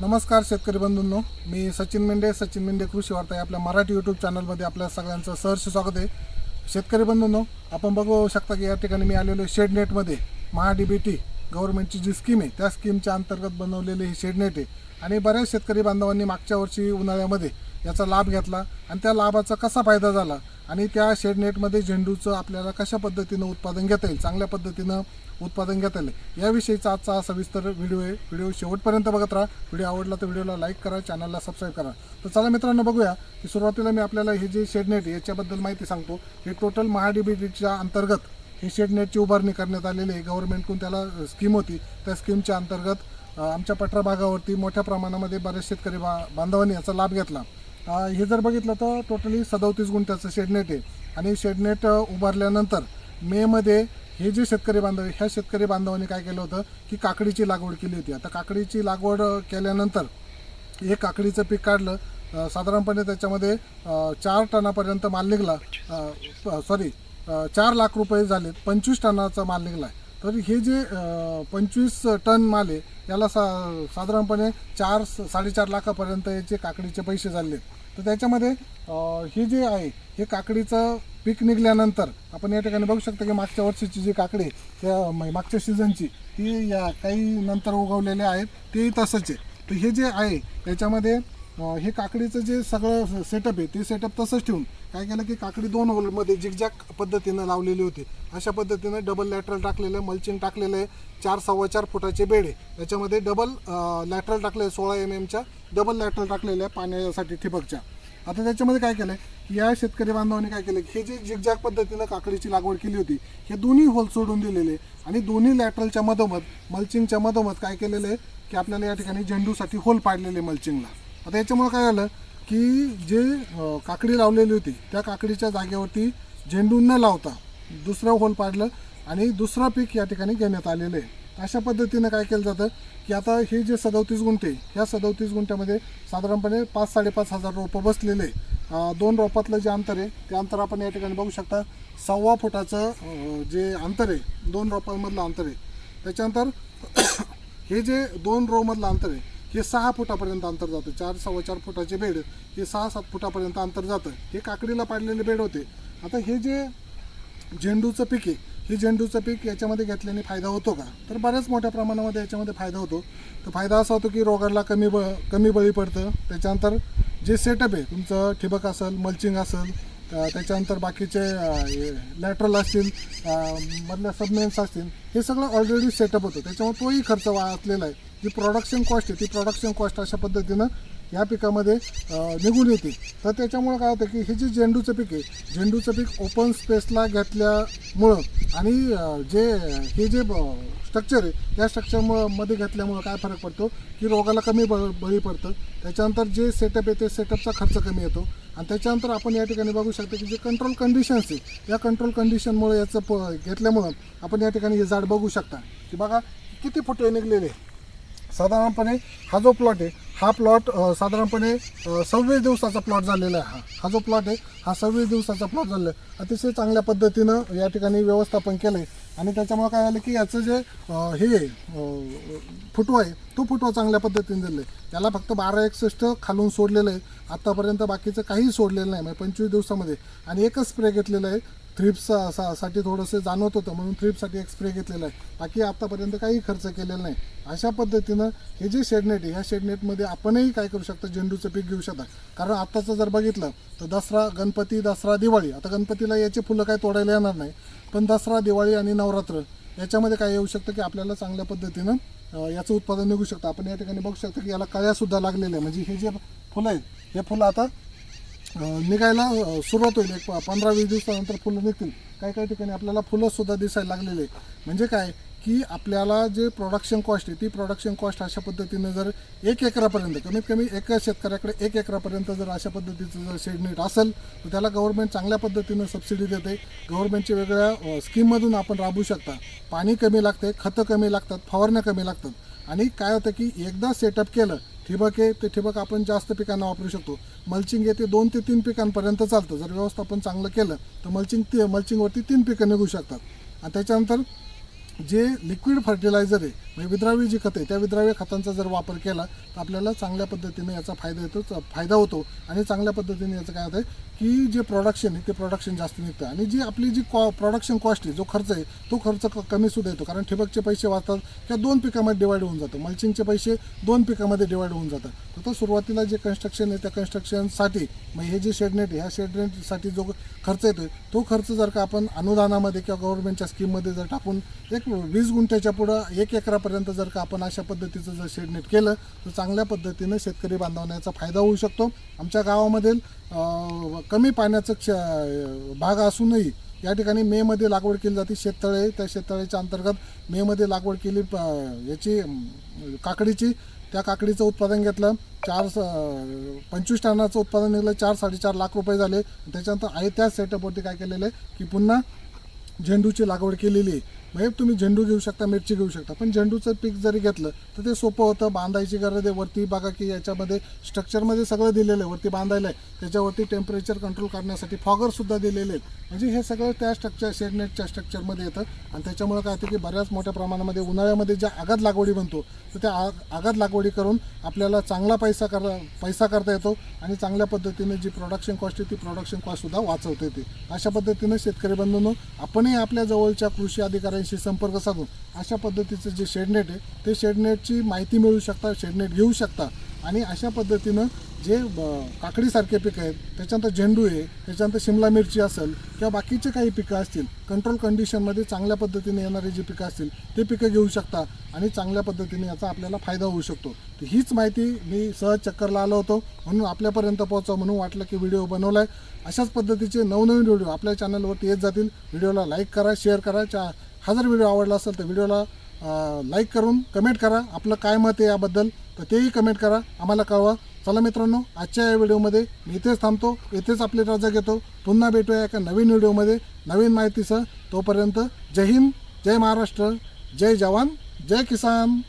नमस्कार शेतकरी बंधूंनो. मी सचिन मेंढे सचिन मेंढे कृषी वार्ता या आपल्या मराठी यूट्यूब चॅनलमध्ये आपल्या सगळ्यांचं सहर्ष स्वागत आहे. शेतकरी बंधूंनो आपण बघू शकता की या ठिकाणी मी आलेलो आहे शेडनेटमध्ये. महा डी बी टी गव्हर्नमेंटची जी स्कीम आहे त्या स्कीमच्या अंतर्गत बनवलेली ही शेडनेट आहे. आणि बऱ्याच शेतकरी बांधवांनी मागच्या वर्षी उन्हाळ्यामध्ये याचा लाभ घेतला आणि त्या लाभाचा कसा फायदा झाला आणि त्या शेडनेटमध्ये झेंडूचं आपल्याला कशा पद्धतीनं उत्पादन घेता येईल चांगल्या पद्धतीनं उत्पादन घेता येईल याविषयीचा आजचा हा सविस्तर व्हिडिओ आहे. व्हिडिओ शेवटपर्यंत बघत राहा. व्हिडिओ आवडला तर व्हिडिओला लाईक करा चॅनलला सबस्क्राईब करा. तर चला मित्रांनो बघूया की सुरुवातीला मी आपल्याला हे जे शेडनेट याच्याबद्दल माहिती सांगतो. हे टोटल महाडीबीटीच्या अंतर्गत हे शेडनेटची उभारणी करण्यात आलेली आहे. गव्हर्नमेंटकडून त्याला स्कीम होती. त्या स्कीमच्या अंतर्गत आमच्या पठरा भागावरती मोठ्या प्रमाणामध्ये बऱ्याच शेतकरी बा बांधवांनी याचा लाभ घेतला. हे जर बघितलं तर टोटली सदोतीस गुंठ्याचं शेडनेट आहे. आणि शेडनेट उभारल्यानंतर मेमध्ये हे जे शेतकरी बांधव आहे, ह्या शेतकरी बांधवांनी काय केलं होतं की काकडीची लागवड केली होती. आता काकडीची लागवड केल्यानंतर हे काकडीचं पीक काढलं साधारणपणे त्याच्यामध्ये चार टनापर्यंत माल निघला सॉरी चार लाख रुपये झालेत पंचवीस टनाचा माल निघला. आहे तर हे जे पंचवीस टन माल आहे याला सा साधारणपणे चार साडेचार लाखापर्यंत याचे काकडीचे पैसे झाले तर त्याच्यामध्ये हे जे आहे हे काकडीचं पीक निघाल्यानंतर आपण या ठिकाणी बघू शकतो की मागच्या वर्षीची जी काकडी त्या मागच्या सीझनची ती या काही नंतर उगवलेले आहेत तेही तसंच आहे. तर हे जे आहे त्याच्यामध्ये हे काकडीचं जे सगळं सेटअप आहे ते सेटअप तसंच ठेवून काय केलं की काकडी दोन होलमध्ये जिगजॅक पद्धतीनं लावलेली होती. अशा पद्धतीनं डबल लॅटरल टाकलेलं मल्चिंग टाकलेलं आहे. चार सव्वा चार फुटाचे बेडे याच्यामध्ये त्याच्यामध्ये डबल लॅटरल टाकले सोळा एम एमच्या डबल लॅटरल टाकलेल्या आहे पाण्यासाठी ठिबकच्या. आता त्याच्यामध्ये काय केलं या शेतकरी बांधवांनी काय केलं हे जे जिगजॅग पद्धतीनं काकडीची लागवड केली होती हे दोन्ही होल सोडून दिलेले आणि दोन्ही लॅटरलच्या मधोमध मल्चिंगच्या मधोमध काय केलेलं आहे की आपल्याला या ठिकाणी झेंडूसाठी होल पाडलेले मल्चिंगला आता याच्यामुळं काय झालं की जे काकडी लावलेली होती त्या काकडीच्या जागेवरती झेंडू न लावता दुसरं होल पाडलं आणि दुसरं पीक या ठिकाणी घेण्यात आलेलं आहे. अशा पद्धतीनं काय केलं जातं की आता हे जे सदोतीस गुंठे ह्या सदोतीस गुंठ्यामध्ये साधारणपणे पाच साडेपाच हजार रोपं बसलेले आहे. दोन रोपातलं जे अंतर आहे ते अंतर आपण या ठिकाणी बघू शकता. सव्वा फुटाचं जे अंतर आहे दोन रोपांमधलं अंतर आहे. त्याच्यानंतर हे जे दोन रोमधलं अंतर आहे हे सहा फुटापर्यंत अंतर जातं. चार सव्वा चार फुटाचे बेड हे सहा सात फुटापर्यंत अंतर जातं. हे काकडीला पाडलेले बेड होते. आता हे जे झेंडूचं पीक आहे हे झेंडूचं पीक याच्यामध्ये घेतल्याने फायदा होतो का? तर बऱ्याच मोठ्या प्रमाणामध्ये याच्यामध्ये फायदा होतो. तर फायदा असा होतो की रोगाला कमी ब कमी बळी पडतं. त्याच्यानंतर जे सेटअप आहे तुमचं ठिबक असेल मल्चिंग असेल त्याच्यानंतर बाकीचे लॅटरल असतील मधल्या सबमेन्स असतील हे सगळं ऑलरेडी सेटअप होतं. त्याच्यामुळे तोही खर्च वाचलेला आहे. जी प्रोडक्शन कॉस्ट आहे ती प्रोडक्शन कॉस्ट अशा पद्धतीनं या पिकामध्ये निघून येते. तर त्याच्यामुळं काय होतं की हे जे झेंडूचं पीक आहे झेंडूचं पीक ओपन स्पेसला घेतल्यामुळं आणि जे हे जे स्ट्रक्चर आहे या स्ट्रक्चरमुळं मध्ये घेतल्यामुळं काय फरक पडतो? की रोगाला कमी ब बळी पडतं. त्याच्यानंतर जे सेटअप आहे ते सेटअपचा खर्च कमी येतो. आणि त्याच्यानंतर आपण या ठिकाणी बघू शकतो की जे कंट्रोल कंडिशन्स आहे या कंट्रोल कंडिशनमुळे याचं प घेतल्यामुळं आपण या ठिकाणी हे झाड बघू शकता. की बघा किती फुटे निघलेले? साधारणपणे हा जो प्लॉट आहे हा प्लॉट साधारणपणे सव्वीस दिवसाचा प्लॉट झालेला आहे हा. हा जो प्लॉट आहे हा सव्वीस दिवसाचा प्लॉट झालेला आहे. अतिशय चांगल्या पद्धतीनं या ठिकाणी व्यवस्थापन केलं आहे आणि त्याच्यामुळे काय झालं की याचं जे हे आहे, अ, फुटवा आहे तो फुटवा चांगल्या पद्धतीने दिलेला आहे याला फक्त बारा एकसष्ट खालून सोडलेलं आहे. आत्तापर्यंत बाकीचं काहीही सोडलेलं नाही. म्हणजे पंचवीस दिवसामध्ये. आणि एकच स्प्रे घेतलेला आहे. थ्रिप्ससाठी थोडंसं जाणवत होतं. म्हणून थ्रिपसाठी एक स्प्रे घेतलेला आहे. बाकी आत्तापर्यंत काही खर्च केलेला नाही. अशा पद्धतीनं हे जे शेडनेट आहे ह्या शेडनेटमध्ये आपणही काय करू शकता? झेंडूचं पीक घेऊ शकता. कारण आत्ताचं जर बघितलं तर दसरा गणपती दसरा दिवाळी. आता गणपतीला याची फुलं काय तोडायला येणार नाही. पण दसरा दिवाळी आणि नवरात्र याच्यामध्ये काय येऊ शकतं की आपल्याला चांगल्या पद्धतीनं याचं उत्पादन निघू शकतं. आपण या ठिकाणी बघू शकतो की याला कळ्यासुद्धा लागलेल्या आहे म्हणजे हे जे फुलं आहेत हे फुलं आता निघायला सुरुवात होईल. एक पंधरा वीस दिवसानंतर फुलं निघतील. काही काही ठिकाणी आपल्याला फुलंसुद्धा दिसायला लागलेले आहे. म्हणजे काय? की आपल्याला जे प्रोडक्शन कॉस्ट आहे ती प्रोडक्शन कॉस्ट अशा पद्धतीनं जर एक एकरापर्यंत कमीत कमी एका शेतकऱ्याकडे एक एकरापर्यंत जर अशा पद्धतीचं जर शेडनेट असेल तर त्याला गव्हर्नमेंट चांगल्या पद्धतीनं सबसिडी देते. गव्हर्नमेंटच्या वेगळ्या स्कीममधून आपण राबवू शकता. पाणी कमी लागते खतं कमी लागतात फवारण्या कमी लागतात. आणि काय होतं की एकदा सेटअप केलं ठिबक आहे ते ठिबक आपण जास्त पिकांना वापरू शकतो. मल्चिंग आहे ते दोन ते तीन पिकांपर्यंत चालतं. जर व्यवस्थापन चांगलं केलं तर मल्चिंग ते मल्चिंगवरती तीन पिकं निघू शकतात. आणि त्याच्यानंतर जे लिक्विड फर्टिलायझर आहे म्हणजे विद्राव्य जी खतं आहे त्या विद्राव्य खतांचा जर वापर केला तर आपल्याला चांगल्या पद्धतीने याचा फायदा येतो फायदा होतो. आणि चांगल्या पद्धतीने याचं काय होतं की जे प्रोडक्शन आहे ते प्रोडक्शन जास्त निघतं. आणि जी आपली जी कॉ प्रोडक्शन कॉस्ट आहे जो खर्च आहे तो खर्च क- कमी सुद्धा येतो. कारण ठिबकचे पैसे वाचतात किंवा दोन पिकामध्ये डिवाईड होऊन जातं. मल्चिंगचे पैसे दोन पिकामध्ये डिवाईड होऊन जातात. फक्त सुरुवातीला जे कन्स्ट्रक्शन आहे त्या कन्स्ट्रक्शनसाठी मग हे जे शेडनेट आहे ह्या शेडनेटसाठी जो खर्च येतो तो खर्च जर का आपण अनुदानामध्ये किंवा गव्हर्नमेंटच्या स्कीममध्ये जर टाकून एक वीस गुंठ्याच्या पुढं एक एकरापर्यंत जर का आपण अशा पद्धतीचं जर शेडनेट केलं तर चांगल्या पद्धतीनं शेतकरी बांधवण्याचा फायदा होऊ शकतो. आमच्या गावामधील कमी पाण्याचं क्ष भाग असूनही या ठिकाणी मेमध्ये लागवड केली जाते. शेततळे त्या शेततळ्याच्या अंतर्गत मेमध्ये लागवड केली प- याची काकडीची त्या काकडीचं उत्पादन घेतलं. चार स- पंचवीस टनाचं उत्पादन निघलं चार साडेचार लाख रुपये झाले. त्याच्यानंतर आहे त्याच सेटअपवरती काय केलेलं आहे की पुन्हा झेंडूची लागवड केलेली आहे. म्हणजे तुम्ही झेंडू घेऊ शकता मिरची घेऊ शकता. पण झेंडूचं पीक जरी घेतलं तर ते सोपं होतं. बांधायची गरज आहे. वरती बघा की याच्यामध्ये स्ट्रक्चरमध्ये सगळं दिलेलं आहे. वरती बांधायला आहे. त्याच्यावरती टेम्परेचर कंट्रोल करण्यासाठी फॉगरसुद्धा दिलेले आहेत. म्हणजे हे सगळं त्या स्ट्रक्चर शेडनेटच्या स्ट्रक्चरमध्ये येतं. आणि त्याच्यामुळे काय होतं की बऱ्याच मोठ्या प्रमाणामध्ये उन्हाळ्यामध्ये ज्या आगात लागवडी बनतो तर त्या आग आगात लागवडी करून आपल्याला चांगला पैसा कर पैसा करता येतो. आणि चांगल्या पद्धतीने जी प्रोडक्शन कॉस्ट आहे ती प्रोडक्शन कॉस्टसुद्धा वाचवता येते. अशा पद्धतीने शेतकरी बंधूंनो आपणही आपल्या जवळच्या कृषी अधिकाऱ्यांशी संपर्क साधून अशा पद्धतीचं जे शेडनेट आहे ते शेडनेटची माहिती मिळू शकता शेडनेट घेऊ शकता. आणि अशा पद्धतीनं जे ब- काकडीसारखे पिकं आहेत त्याच्यानंतर झेंडू आहे त्याच्यानंतर शिमला मिरची असेल किंवा बाकीचे काही पिकं असतील कंट्रोल कंडिशनमध्ये चांगल्या पद्धतीने येणारी जी पिकं असतील ते पिकं घेऊ शकता आणि चांगल्या पद्धतीने याचा आपल्याला फायदा होऊ शकतो. तर हीच माहिती मी सहज चक्करला आलो होतो म्हणून आपल्यापर्यंत पोहोचाव म्हणून वाटलं की व्हिडिओ बनवला आहे अशाच पद्धतीचे नवनवीन व्हिडिओ आपल्या चॅनलवरती येत जातील. व्हिडिओला लाईक करा शेअर करा. चा हा जर व्हिडिओ आवडला असेल तर व्हिडिओला लाईक करून कमेंट करा. आपलं काय मत आहे याबद्दल तर तेही कमेंट करा. आम्हाला कळवा. चला मित्रांनो आजच्या या व्हिडिओमध्ये मी इथेच थांबतो. इथेच आपली रजा घेतो. पुन्हा भेटूया एका नवीन व्हिडिओमध्ये. नवीन माहितीसह तोपर्यंत जय हिंद जय महाराष्ट्र जय जवान जय किसान.